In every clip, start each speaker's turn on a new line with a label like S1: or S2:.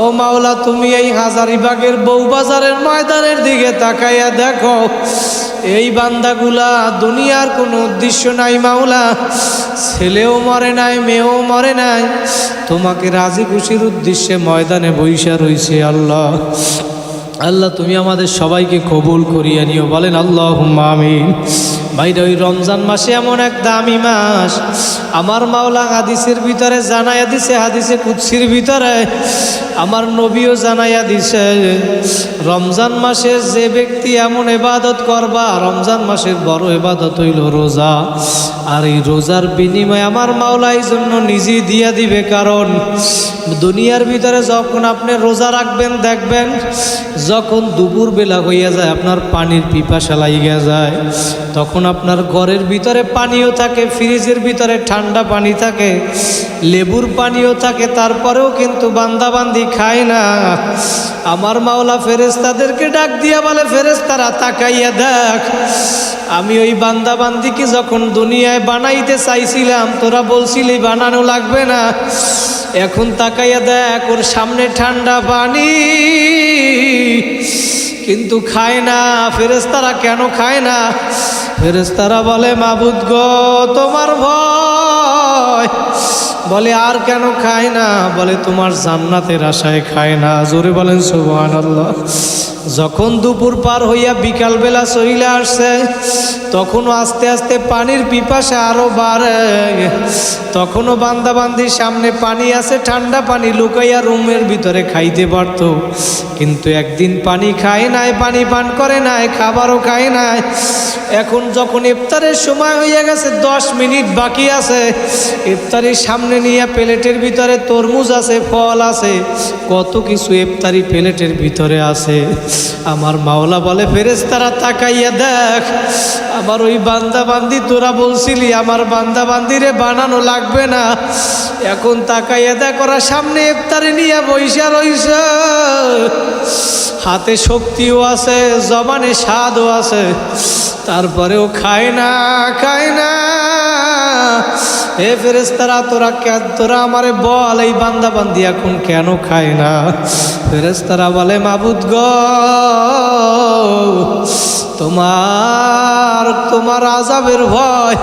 S1: ও মাওলা, তুমি এই হাজারিবাগের বউবাজারের ময়দানের দিকে তাকাইয়া দেখো, এই বান্দাগুলা দুনিয়ার কোনো উদ্দেশ্য নাই মাওলা, ছেলেও মরে নাই, মেয়েও মরে নাই, তোমাকে রাজি খুশির উদ্দেশ্যে ময়দানে বৈশা রইছে আল্লাহ। আল্লাহ, তুমি আমাদের সবাইকে কবুল করিয়া নিও, বলেন আল্লাহ আমিন। ভাইরা ওই রমজান মাসে এমন এক দামি মাস। আমার মাওলা হাদিসের ভিতরে জানাইয়া দিছে, হাদিসে কুৎসির ভিতরে। আমার নবীও জানাইয়া দিছে, রমজান মাসে যে ব্যক্তি এমন এবাদত করবা, রমজান মাসের বড় এবাদত হইল রোজা। আর এই রোজার বিনিময়ে আমার মাওলা এই জন্য নিজেই দিয়া দিবে, কারণ দুনিয়ার ভিতরে যখন আপনি রোজা রাখবেন, দেখবেন যখন দুপুর বেলা হইয়া যায়, আপনার পানির পিপাসা লাগিয়া যায়, তখন আপনার ঘরের ভিতরে পানিও থাকে, ফ্রিজের ভিতরে ঠান্ডা পানি থাকে, লেবুর পানিও থাকে, তারপরেও কিন্তু বান্দাবান্দি খায় না। আমার মাওলা ফেরেস্তাদেরকে ডাক দিয়া বলে ফেরেস্তারা তাকাইয়া দেখ, আমি ওই বান্দাবান্দিকে যখন দুনিয়ায় বানাইতে চাইছিলাম, তোরা বলছিলি বানানো লাগবে না। এখন তাকাইয়া দেখ, ওর সামনে ঠান্ডা পানি, কিন্তু খায় না। ফেরেস্তারা কেন খায় না? ফেরেস্তারা বলে, মাবুদ গো, তোমার ভয়। বলে, আর কেন খায় না? বলে, তোমার জান্নাতের আশায় খায় না। জোরে বলেন, সুবহানাল্লাহ। যখন দুপুর পার হইয়া বিকালবেলা সহিলা আসছে তখনও আস্তে আস্তে পানির পিপাসা আরও বাড়ে। তখনও বান্দাবান্দির সামনে পানি আছে, ঠান্ডা পানি লুকাইয়া রুমের ভিতরে খাইতে পারত। কিন্তু একদিন পানি খায় নাই, পানি পান করে নাই, খাবারও খায় নাই। এখন যখন ইফতারের সময় হইয়া গেছে, দশ মিনিট বাকি আছে। ইফতারির সামনে নিয়ে প্লেটের ভিতরে তরমুজ আছে, ফল আছে। কত কিছু ইফতারি প্লেটের ভিতরে আছে। আমার মাওলা বলে ফেরেস্তারা তাকাইয়া দেখ আমার ওই বান্দা বান্দি তোরা বলছিলি, আমার বান্দা বান্দিরে বানানো লাগবে না। এখন তাকাইয়া দা করা, সামনে ইফতারি নিয়ে বৈশা রইস হাতে শক্তিও আছে, জবানে স্বাদও আছে। তারপরেও খায় না খায় না। হে ফেরেস্তারা তোরা তোরা আমারে বল, এই বান্দা বান্দি এখন কেন খায় না? ফেরেস্তারা বলে, মাবুদ গ, তোমার তোমার আজাবের ভয়,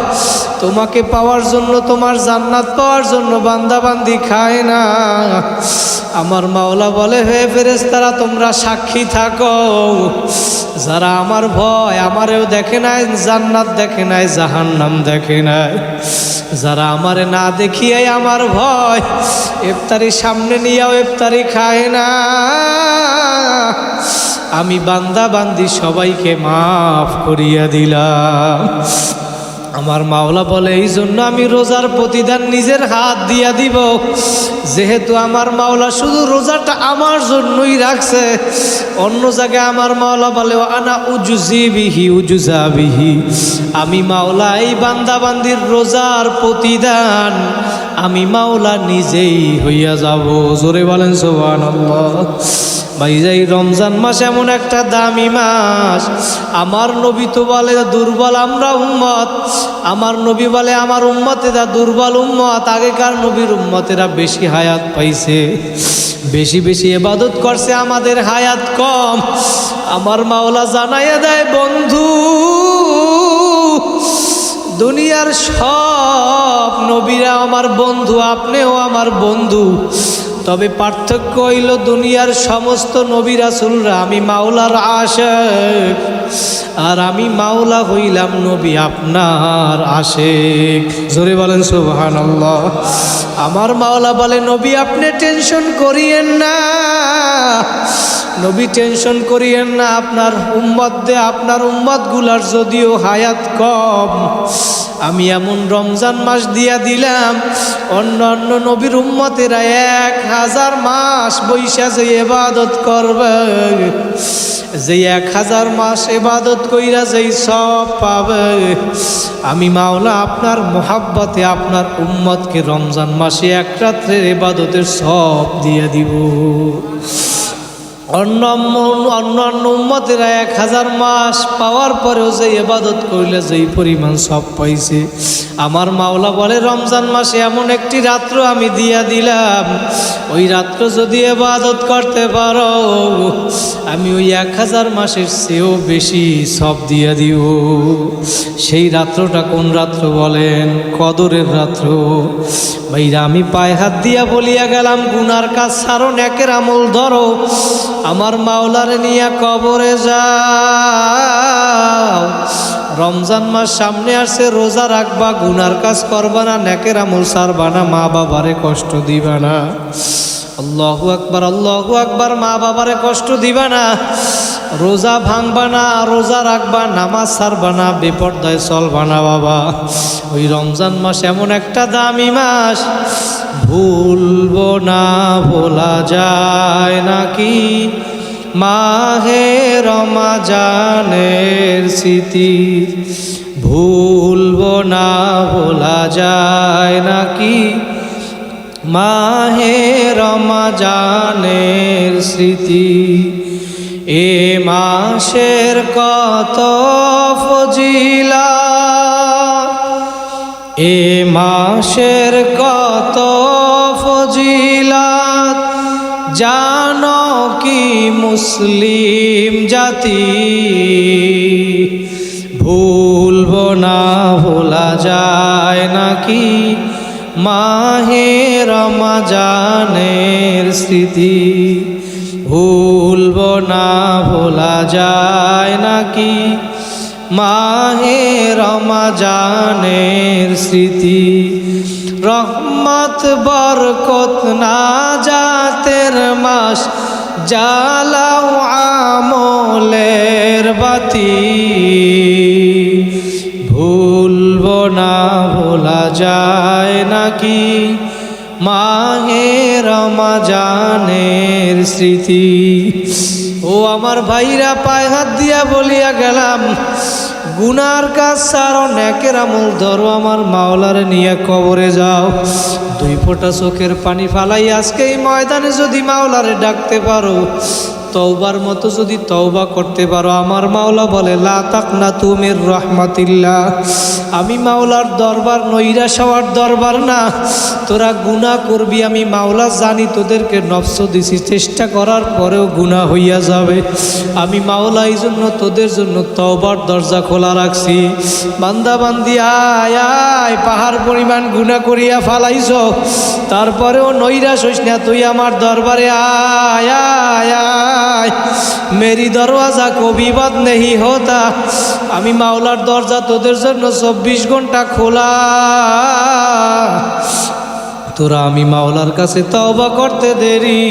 S1: তোমাকে পাওয়ার জন্য, তোমার জান্নাত পাওয়ার জন্য বান্দাবান্দি খায় না। আমার মাওলা বলে, হে ফেরেস্তারা তোমরা সাক্ষী থাকো। যারা আমার ভয়, আমারেও দেখে নাই, জান্নাত দেখে নাই, জাহান্নাম দেখে নাই। যারা আমারে না দেখিয়াই আমার ভয়, ইফতারি সামনে নিয়েও, ইফতারি খায় না। আমি বান্দা বান্দি সবাইকে মাফ করিয়া দিলাম। আমার মাওলা বলে, এই জন্য আমি রোজার প্রতিদান নিজের হাত দিয়া দিব। যেহেতু আমার মাওলা শুধু রোজাটা আমার জন্যই রাখছে, অন্য জায়গায় আমার মাওলা বলে আনা উজুজি বিহি উজুজা বিহি আমি মাওলা, এই বান্দা বান্দির রোজার প্রতিদান আমি মাওলা নিজেই হইয়া যাব। জোরে বলেন সোহান ভাই, এই রমজান মাস এমন একটা দামি মাস। আমার নবী তো বলে দুর্বল আমরা উম্মত। আমার নবী বলে, আমার উম্মতে উম্মতেরা দুর্বল উম্মত। আগেকার নবীর উম্মতেরা বেশি হায়াত পাইছে। বেশি বেশি এবাদত করছে, আমাদের হায়াত কম। আমার মাওলা জানাইয়া দেয়, বন্ধু, দুনিয়ার সব নবীরা আমার বন্ধু, আপনিও আমার বন্ধু। তবে পার্থক্য হইল দুনিয়ার সমস্ত নবী রাসুলরা, আমি মাওলার আশেক। আর আমি মাওলা হইলাম নবী আপনার আশেক। জোরে বলেন সুবহান আমার মাওলা বলে, নবী আপনি টেনশন করিয়েন না। নবী টেনশন করিয়েন না, আপনার উম্মত দে, আপনার উম্মতগুলার যদিও হায়াত কম। আমি এমন রমজান মাস দিয়া দিলাম, অন্য অন্য নবীর উম্মতেরা এক হাজার মাস বৈশা যে এবাদত করবে। যে এক হাজার মাস এবাদত কইরা যেই সব পাবে। আমি মাওলা আপনার মোহাব্বতে, আপনার উম্মতকে রমজান মাসে এক রাত্রের এবাদতের সব দিয়ে দিব। অন্য অন্যান্য অন্য উম্মতেরা এক হাজার মাস পাওয়ার পরেও যে এবাদত করলে যেই পরিমাণ সব পাইছে। আমার মাওলা বলে, রমজান মাসে এমন একটি রাত্র আমি দিয়া দিলাম। ওই রাত্র যদি এবাদত করতে পারো, আমি ওই এক হাজার মাসের চেয়েও বেশি সব দিয়া দিব সেই রাত্রটা কোন রাত্র বলেন? কদরের রাত্র। ভাইরা, আমি পায়ে হাত দিয়া বলিয়া গেলাম, গুনার কাজ সারো একের আমল ধরো। আমার মাওলারে নিয়ে কবরে যাও। রমজান মাস সামনে আসছে, রোজা রাখবা, গুনার কাজ করবা না, নেকের আমল সারবা না, মা বাবারে কষ্ট দিবা না। আল্লাহু আকবার আল্লাহু আকবার, মা বাবারে কষ্ট দিবা না। রোজা ভাঙবা না, রোজা রাখবা, নামাজ সারবা না, বেপর্দায় চলবা না বাবা। ওই রমজান মাস এমন একটা দামি মাস। ভুলবো না, ভোলা যায় নাকি? মাহে রমাজানের স্মৃতি। ভুলবো না, ভোলা যায় নাকি? মাহে রমাজানের স্মৃতি। এ মাসের কত ফজিলা এ মাসের কত ফজিলাত? জানো কি মুসলিম জাতি? ভুলব না, ভোলা যায় নাকি? মাহে রমাজানের স্মৃতি। ভুলব না, ভোলা যায় নাকি? মাহে রমাজানের স্মৃতি। রহমত, বরকত না জাতের মাস জালাও আমলের বাতি। ভুলব না, ভোলা যায় নাকি? মাহে রমাজানের স্মৃতি। ও আমার ভাইরা, পায়ে হাত দিয়া বলিয়া গেলাম গুনার কাজ সারো নেকের আমল ধরো, আমার মাওলারে নিয়ে কবরে যাও। দুই ফোঁটা চোখের পানি ফালাই আজকে এই ময়দানে যদি মাওলারে ডাকতে পারো তওবার মতো যদি তওবা করতে পারো, আমার মাওলা বলে, লা তাকনা তুমির রহমাতিল্লাহ। আমি মাওলার দরবার, নৈরা হওয়ার দরবার না। তোরা গুনাহ করবি, আমি মাওলা জানি তোদেরকে নফস দিছি। চেষ্টা করার পরেও গুনাহ হইয়া যাবে। আমি মাওলা এই জন্য তোদের জন্য তওবার দরজা খোলা রাখছি। বান্দা বান্দি, আয় আয়। পাহাড় পরিমাণ গুণা করিয়া ফালাইছ, তারপরেও নৈরা সৈসনা তুই আমার দরবারে আয় মেরি দরওয়াজা কবি বাদ নেহি হতা, আমি মাওলার দরজা তোদের জন্য চব্বিশ ঘণ্টা খোলা। তোরা আমি মাওলার কাছে তওবা করতে দেরি।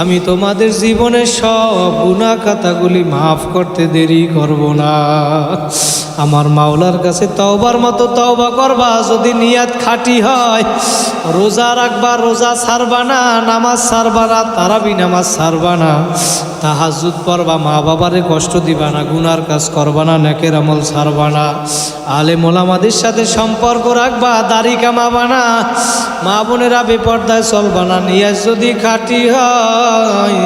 S1: আমি তোমাদের জীবনের সব গুণা খাতাগুলি মাফ করতে দেরি করব না। আমার মাওলার কাছে তওবার মতো তওবা করবা, যদি নিয়াত খাটি হয়। রোজা রাখবা, রোজা ছাড়বা না, নামাজ ছাড়বা না, তারাবি নামাজ ছাড়বা না। তাহাজুদ পড়বা, মা বাবারে কষ্ট দিবা না, গুনার কাজ করবা না, নেকের আমল ছাড়বা না। আলে মোলামাদের সাথে সম্পর্ক রাখবা, দাড়ি কামাবা না। মা বোনেরা বেপর্দায় চলবা না, নিয়াজ যদি খাটি হয়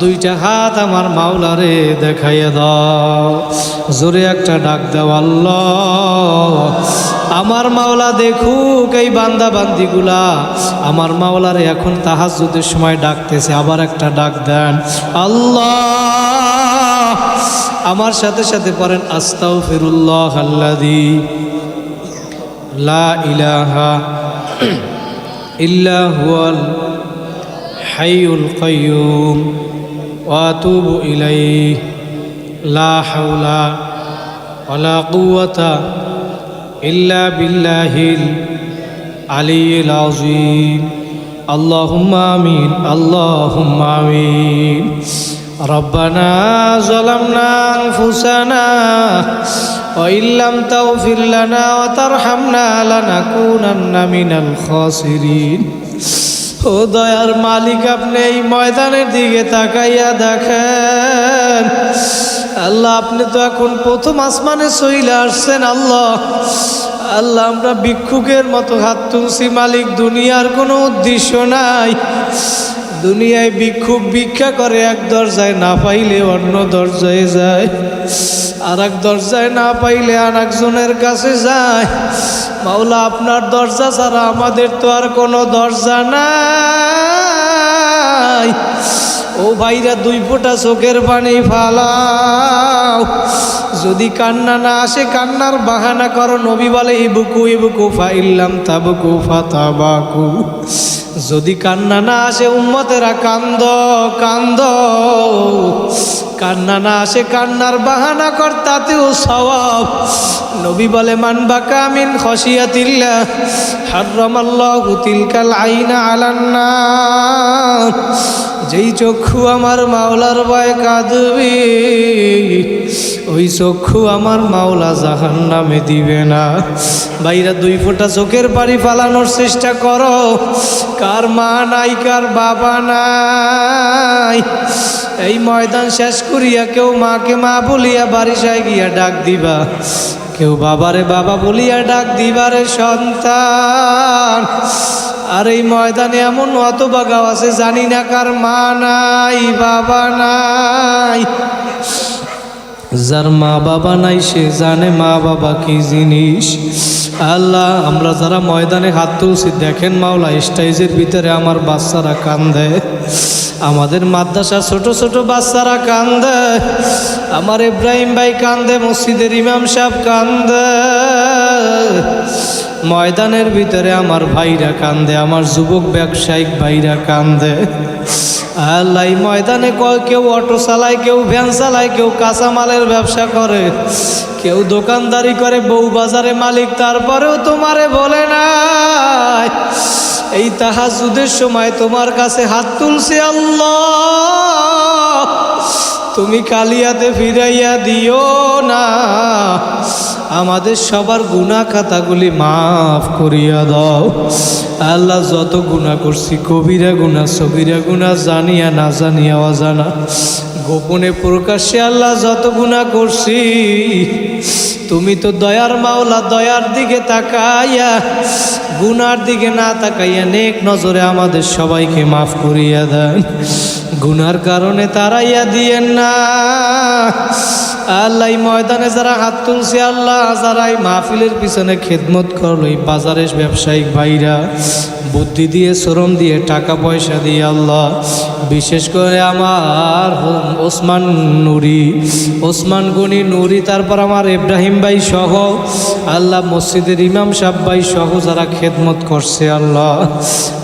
S1: দুইটা হাত আমার মাওলারে দেখাইয়া দাও। জোরে একটা ডাক দাও আল্লাহ। আমার মাওলা দেখুক এই বান্দা বান্দিগুলা। আমার মাওলারে এখন তাহাজ্জুদের সময় ডাকতেছে, আবার একটা ডাক দেন। আল্লাহ। আমার সাথে সাথে পড়েন আস্তাও ফিরুল্লাহ আল্লাদি লা ইলাহা ইল্লা হুয়াল হাইউল কাইয়ুম। واتوب اليه لا حول ولا قوه الا بالله العلي العظيم اللهم امين اللهم امين ربنا ظلمنا انفسنا وان لم تغفر لنا وترحمنا لنكونن من الخاسرين ও দয়ার মালিক, আপনি এই ময়দানের দিকে তাকাইয়া দেখেন। আল্লাহ, আপনি তো এখন প্রথম আসমানে সইলে আসছেন, আল্লাহ। আল্লাহ, আমরা ভিক্ষুকের মতো হাত তুলছি, মালিক, দুনিয়ার কোনো উদ্দেশ্য নাই। দুনিয়ায় ভিক্ষুক ভিক্ষা করে, এক দরজায় না পাইলে অন্য দরজায় যায়। আর এক দরজায় না পাইলে আর একজনের কাছে যায়। মাওলা, আপনার দরজা ছাড়া আমাদের তো আর কোনো দরজা নাই। ও ভাইরা, দুই ফোঁটা চোখের পানি ফালাও। যদি কান্না না আসে, কান্নার বাহানা করো। নবী বলে ইবুকু ইবুকু ফাইল্লাম তাবুকু ফাতাবাকু। যদি কান্না না আসে, উম্মতেরা কান্দ কান্দ। কান্না না আসে, কান্নার বাহানা কর, তাতেও সওয়াব। নবী বলে মান কামিন খসিয়াতিল্লা হার্রমাল্লাহু তিলকাল আইনা আলান্না যেই চক্ষু আমার মাওলার ভয় কাঁদবে, ওই চক্ষু আমার মাওলা জাহান নামে দিবে না। বাইরা দুই ফোঁটা চোখের বাড়ি পালানোর চেষ্টা করো। কার মা নাই, কার বাবা নাই? এই ময়দান শেষ করিয়া কেউ মাকে মা বলিয়া বারিশায় গিয়া ডাক দিবা। কেউ বাবারে বাবা বলিয়া ডাক দিবারে সন্তান। আর এই ময়দানে এমন অত বাগাও আছে, জানি না কার মা নাই, বাবা নাই। যার মা বাবা নাই, সে জানে মা বাবা কি জিনিস। আল্লাহ, আমরা যারা ময়দানে হাত তুলছি, দেখেন মাওলা, স্টেজের ভিতরে আমার বাচ্চারা কান্দে। আমাদের মাদ্রাসা ছোট ছোট বাচ্চারা কান্দে। আমার ইব্রাহিম ভাই কান্দে, মসজিদের ইমাম সাহেব কান্দে। ময়দানের ভিতরে আমার ভাইরা কান্দে, আমার যুবক ব্যবসায়িক ভাইরা কান্দে। আল্লাহ ময়দানে কেউ অটো চালায়, কেউ ভ্যান চালায়, কেউ কাঁচামালের ব্যবসা করে, কেউ দোকানদারি করে, বউ বাজারে মালিক, তারপরেও তোমারে বলে না এই তাহাজুদের সময় তোমার কাছে হাত তুলছে আল্লাহ। তুমি কালিয়াতে ফিরাইয়া দিও না। আমাদের সবার গুণা খাতাগুলি মাফ করিয়া দাও। আল্লাহ যত গুণা করছি, কবিরা গুণা সবিরা গুণা জানিয়া না জানিয়া অজানা। গোপনে প্রকাশ্যে আল্লাহ যত গুণা করছি, তুমি তো দয়ার মাওলা, দয়ার দিকে তাকাইয়া, গুনার দিকে না তাকাইয়া নেক নজরে আমাদের সবাইকে মাফ করিয়া দেন। গুনার কারণে তারাইয়া দিয়েন না। আল্লাহ ময়দানে যারা হাত তুলছে, আল্লাহ যারা এই মাহফিলের পিছনে খেদমত করল, এই বাজারের ব্যবসায়িক ভাইরা, বুদ্ধি দিয়ে, শ্রম দিয়ে, টাকা পয়সা দিয়ে, আল্লাহ, বিশেষ করে আমার ওসমান নুরি, ওসমান গনি নুরি, তারপর আমার ইব্রাহিম ভাই সহ আল্লাহ মসজিদের ইমাম সাহ ভাই সহ যারা খেদমত করছে, আল্লাহ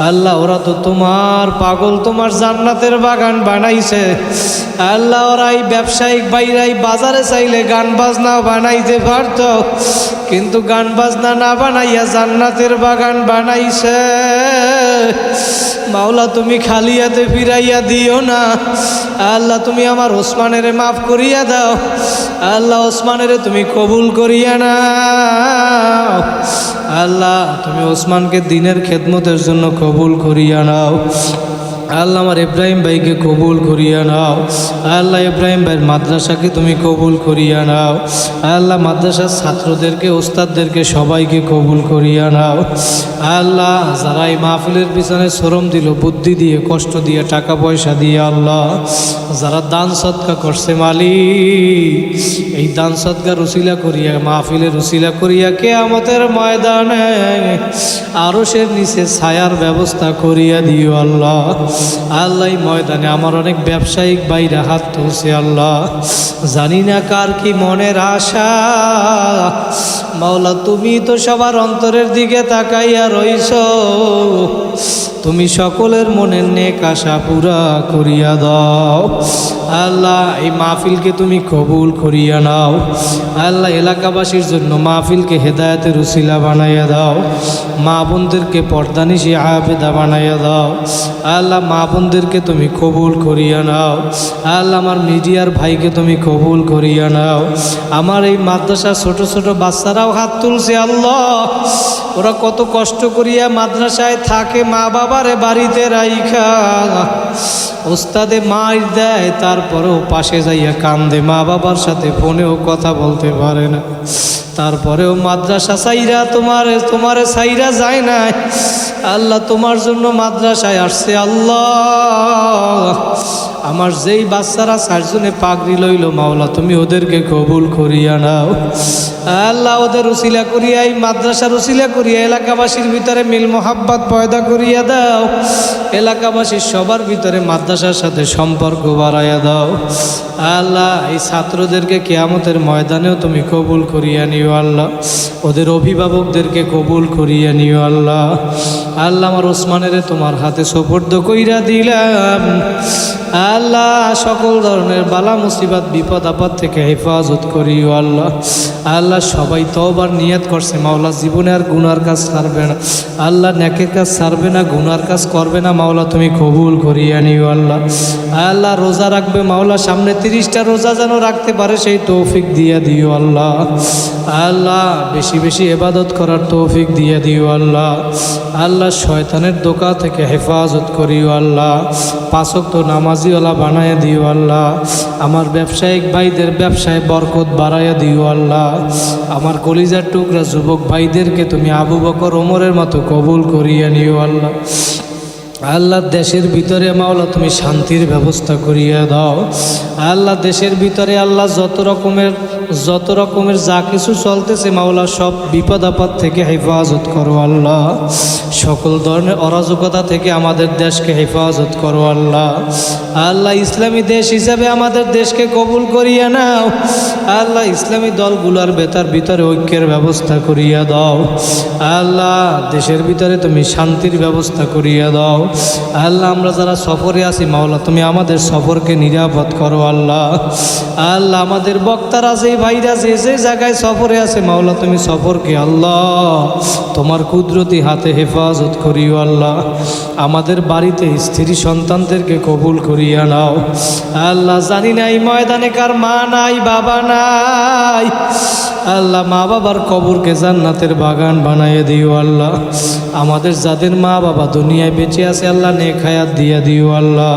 S1: আল্লাহ, ওরা তো তোমার পাগল, তোমার জান্নাতের বাগান বানাইছে। আল্লাহ, ওরা এই ব্যবসায়িক বাইরাই বাজারে চাইলে গান বাজনা বানাইতে পারত, কিন্তু গান বাজনা না বানাইয়া জান্নাতের বাগান বানাইছে। মাওলা, তুমি খালি হাতে ফিরাইয়া দিও না। আল্লাহ, তুমি আমার ওসমানের মাফ করিয়া দাও। আল্লাহ ওসমানের তুমি কবুল করিয়া না আল্লাহ তুমি ওসমানকে দিনের খেদমতের জন্য কবুল করিয়া নাও। আল্লাহ আমার ইব্রাহিম ভাইকে কবুল করিয়া নাও। আল্লাহ ইব্রাহিম ভাইয়ের মাদ্রাসাকে তুমি কবুল করিয়া নাও। আল্লাহ মাদ্রাসার ছাত্রদেরকে, ওস্তাদদেরকে সবাইকে কবুল করিয়া নাও। আল্লাহ যারা এই মাহফিলের পিছনে শ্রম দিল, বুদ্ধি দিয়ে, কষ্ট দিয়ে, টাকা পয়সা দিয়ে, আল্লাহ যারা দান সৎকা করছে মালিক, এই দান সৎকার রুসিলা করিয়া মাহফিলে রুসিলা করিয়া কে আমাদের ময়দানে আরও সে নিচে ছায়ার ব্যবস্থা করিয়া দিও আল্লাহ। আল্লাহ ময়দানে আমার অনেক ব্যবসায়িক বাইরে হাত তুলছে, আল্লাহ। জানি না কার কি মনের আশা। মাওলা, তুমি তো সবার অন্তরের দিকে তাকাইয়া রইছ। তুমি সকলের মনের নেক আশা পুরা করিয়া দাও। আল্লাহ, এই মাহফিলকে তুমি কবুল করিয়া নাও। আল্লাহ, এলাকাবাসীর জন্য মাহফিলকে হেদায়তের উসিলা বানাইয়া দাও। মা বোনদেরকে পর্দানিশি আবেদা বানাইয়া দাও। আল্লাহ মা বোনদেরকে তুমি কবুল করিয়া নাও। আল্লাহ আমার মিডিয়ার ভাইকে তুমি কবুল করিয়া নাও। আমার এই মাদ্রাসা ছোট ছোট বাচ্চারাও হাত তুলছে আল্লাহ। ওরা কত কষ্ট করিয়া মাদ্রাসায় থাকে মা বাবারে বাড়িতে রাইখা। ওস্তাদে মার দেয়, তারপরেও পাশে যাইয়া কান্দে। মা বাবার সাথে ফোনেও কথা বলতে পারে না। তারপরেও মাদ্রাসা সাইরা তোমার তোমারে সাইরা যায় না আল্লাহ তোমার জন্য মাদ্রাসায় আসছে, আল্লাহ। আমার যেই বাচ্চারা চারজনে পাগড়ি লইল, মাওলা, তুমি ওদেরকে কবুল করিয়া নাও। আল্লাহ ওদের রসিলা করিয়া, এই মাদ্রাসার উচিলা করিয়া, এলাকাবাসীর ভিতরে মিল মোহাব্বত পয়দা করিয়া দাও। এলাকাবাসীর সবার ভিতরে মাদ্রাসার সাথে সম্পর্ক বাড়াইয়া দাও। আল্লাহ, এই ছাত্রদেরকে কেয়ামতের ময়দানেও তুমি কবুল করিয়া নিও আল্লাহ। ওদের অভিভাবকদেরকে কবুল করিয়া নিও আল্লাহ। আল্লাহ আমার ওসমানের তোমার হাতে সোপর্দ কইরা দিলাম। আল্লাহ, সকল ধরনের বালা মুসিবাত, বিপদ, আপদ থেকে হেফাজত করিও আল্লাহ। আল্লাহ, সবাই তবার নিয়াত করছে। মাওলা, জীবনে আর গুনার কাজ ছাড়বে না। আল্লাহ ন্যাকের কাজ ছাড়বে না, গুনার কাজ করবে না। মাওলা, তুমি কবুল করিয়া নিও আল্লাহ। আল্লাহ রোজা রাখবে মাওলা, সামনে তিরিশটা রোজা যেন রাখতে পারে, সেই তৌফিক দিয়া দিও আল্লাহ। আল্লাহ, বেশি বেশি এবাদত করার তৌফিক দিয়ে দিও আল্লাহ। আল্লাহ, শয়তানের দোকা থেকে হেফাজত করিও আল্লাহ। পাঁচক তো নামাজিওয়ালা বানায় দিও আল্লাহ। আমার ব্যবসায়িক ভাইদের ব্যবসায় বরকত বাড়াইয়া দিও আল্লাহ। আমার কলিজার টুকরা যুবক ভাইদেরকে তুমি আবু বকর ওমরের মতো কবুল করিয়া নিও আল্লাহ। আল্লাহ দেশের ভিতরে মাওলা, তুমি শান্তির ব্যবস্থা করিয়া দাও। আল্লাহ দেশের ভিতরে আল্লাহ যত রকমের যত রকমের যা কিছু চলতেছে, মাওলা, সব বিপদ আপদ থেকে হেফাজত করো আল্লাহ। সকল ধরনের অরাজকতা থেকে আমাদের দেশকে হেফাজত করো আল্লাহ। আল্লাহ, ইসলামী দেশ হিসাবে আমাদের দেশকে কবুল করিয়া নাও। আল্লাহ, ইসলামী দলগুলোর বেতার ভিতরে ঐক্যের ব্যবস্থা করিয়া দাও। আল্লাহ, দেশের ভিতরে তুমি শান্তির ব্যবস্থা করিয়া দাও। আল্লাহ, আমরা যারা সফরে আছি, মাওলা, তুমি আমাদের সফরকে নিরাপদ করো আল্লাহ। আল্লাহ, আমাদের বক্তারা যে ভাইরা যে যে জায়গায় সফরে আছে, মাওলা, তুমি সফরকে আল্লাহ, তোমার কুদরতি হাতে হেফাজত করিও আল্লাহ। আমাদের বাড়িতে স্ত্রী সন্তানদেরকে কবুল করিয়া নাও। আল্লাহ জানি না এই ময়দানে কার মা নাই, বাবা নাই। আল্লাহ মা বাবার কবরকে জান্নাতের বাগান বানাইয়ে দিও আল্লাহ। আমাদের যাদের মা বাবা দুনিয়ায় বেঁচে আছে, আল্লাহ নে হায়াত দিয়া দিও আল্লাহ।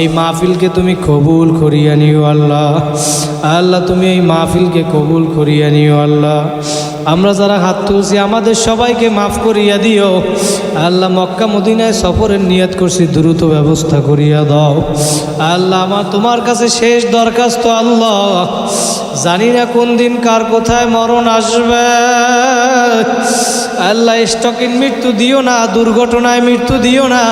S1: এই মাহফিলকে তুমি কবুল করিয়া নিও আল্লাহ। আল্লাহ, তুমি এই মাহফিলকে কবুল করিয়া নিও আল্লাহ। আমরা যারা হাত তুলছি, আমাদের সবাইকে মাফ করিয়া দিও। আল্লাহ মক্কা, মদিনায় সফরের নিয়ত করছি, দ্রুত ব্যবস্থা করিয়া দাও। আল্লাহ, আমার তোমার কাছে শেষ দরখাস্ত আল্লাহ। জানি না কোন দিন কার কোথায় মরণ আসবে। আল্লাহ স্টকিন মৃত্যু দিও না, দুর্ঘটনায় মৃত্যু দিও না।